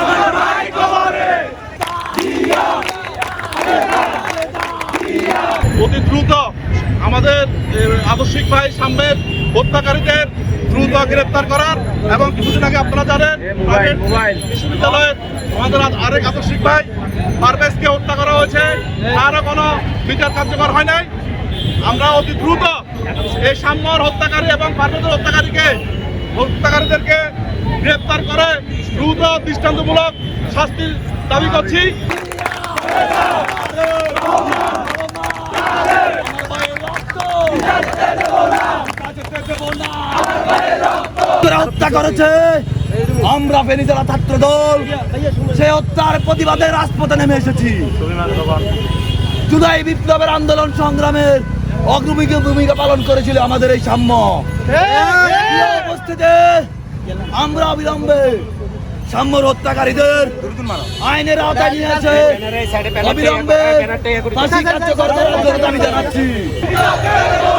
আমার ভাই কবরে অতি দ্রুত আমাদের আদর্শিক ভাই সাম্বেদ হত্যাকারীদের দ্রুত গ্রেপ্তার করার এবং কিছুদিন আগে আপনারা জানেন বিশ্ববিদ্যালয়ের আমাদের আরেক আদর্শিক ভাই পারভেজকে হত্যা করা হয়েছে। তারও কোনো বিচার কার্যকর হয় নাই। আমরা অতি দ্রুত এই সাম্যর হত্যাকারী এবং পারভেজের হত্যাকারীকে হত্যাকারীদেরকে গ্রেপ্তার করে। দ্রুত দৃষ্টান্তমূলক শাস্তির দাবি করছি। হত্যা করেছে। আমরা ফেনী জেলা ছাত্র দল সে হত্যার প্রতিবাদে রাজপথে নেমে এসেছি। জুলাই বিপ্লবের আন্দোলন সংগ্রামের অগ্রমিক ভূমিকা পালন করেছিল আমাদের এই সাম্য। আমরা অবিলম্বে সাম্যর হত্যাকারীদের আইনের আওতায় নিয়ে অবিলম্বে ফাঁসি কার্যকর করার দাবি জানাচ্ছি। আমার ভাই তো